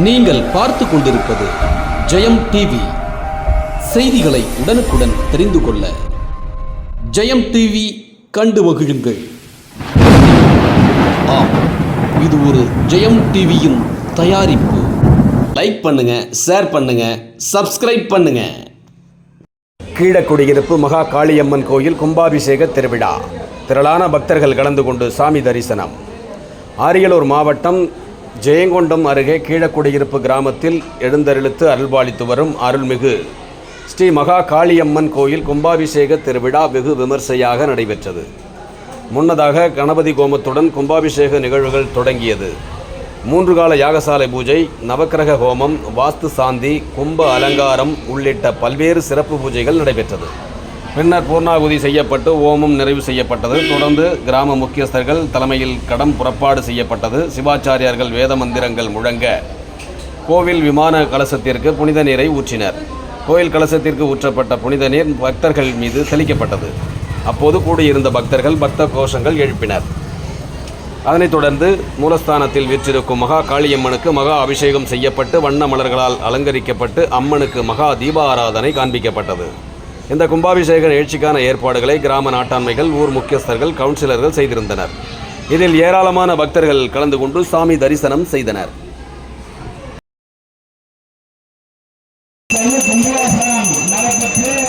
நீங்கள் பார்த்து கொண்டிருப்பது ஜெயம் டிவி. செய்திகளை உடனுக்குடன் தெரிந்து கொள்ள ஜெயம் டிவி கண்டு மகிழுங்கள். ஆம் இது ஒரு ஜெயம் டிவியின் தயாரிப்பு. லைக் பண்ணுங்க ஷேர் பண்ணுங்க சப்ஸ்கிரைப் பண்ணுங்க. கீழக்குடியிருப்பு மகா காளியம்மன் கோயில் கும்பாபிஷேக திருவிழா. திரளான பக்தர்கள் கலந்து கொண்டு சாமி தரிசனம். அரியலூர் மாவட்டம் ஜெயங்கொண்டம் அருகே கீழக்குடியிருப்பு கிராமத்தில் எழுந்தருளித்து அருள்பாலித்து வரும் அருள்மிகு ஸ்ரீ மகா காளியம்மன் கோயில் கும்பாபிஷேக திருவிழா வெகு விமர்சையாக நடைபெற்றது. முன்னதாக கணபதி கோமத்துடன் கும்பாபிஷேக நிகழ்வுகள் தொடங்கியது. மூன்று கால யாகசாலை பூஜை நவக்கிரக ஹோமம் வாஸ்து சாந்தி கும்ப அலங்காரம் உள்ளிட்ட பல்வேறு சிறப்பு பூஜைகள் நடைபெற்றது. பின்னர் பூர்ணாகுதி செய்யப்பட்டு ஓமம் நிறைவு செய்யப்பட்டது. தொடர்ந்து கிராம முக்கியஸ்தர்கள் தலைமையில் கடம் புறப்பாடு செய்யப்பட்டது. சிவாச்சாரியார்கள் வேத மந்திரங்கள் முழங்க கோவில் விமான கலசத்திற்கு புனித நீரை ஊற்றினர். கோயில் கலசத்திற்கு ஊற்றப்பட்ட புனித நீர் பக்தர்கள் மீது தெளிக்கப்பட்டது. அப்போது கூடியிருந்த பக்தர்கள் பக்த கோஷங்கள் எழுப்பினர். அதனைத் தொடர்ந்து மூலஸ்தானத்தில் வீற்றிருக்கும் மகா காளியம்மனுக்கு மகா அபிஷேகம் செய்யப்பட்டு வண்ண மலர்களால் அலங்கரிக்கப்பட்டு அம்மனுக்கு மகா தீபாராதனை காண்பிக்கப்பட்டது. இந்த கும்பாபிஷேக நிகழ்ச்சிக்கான ஏற்பாடுகளை கிராம நாட்டாண்மைகள் ஊர் முக்கியஸ்தர்கள் கவுன்சிலர்கள் செய்திருந்தனர். இதில் ஏராளமான பக்தர்கள் கலந்து கொண்டு சாமி தரிசனம் செய்தனர். நடப்பட்டு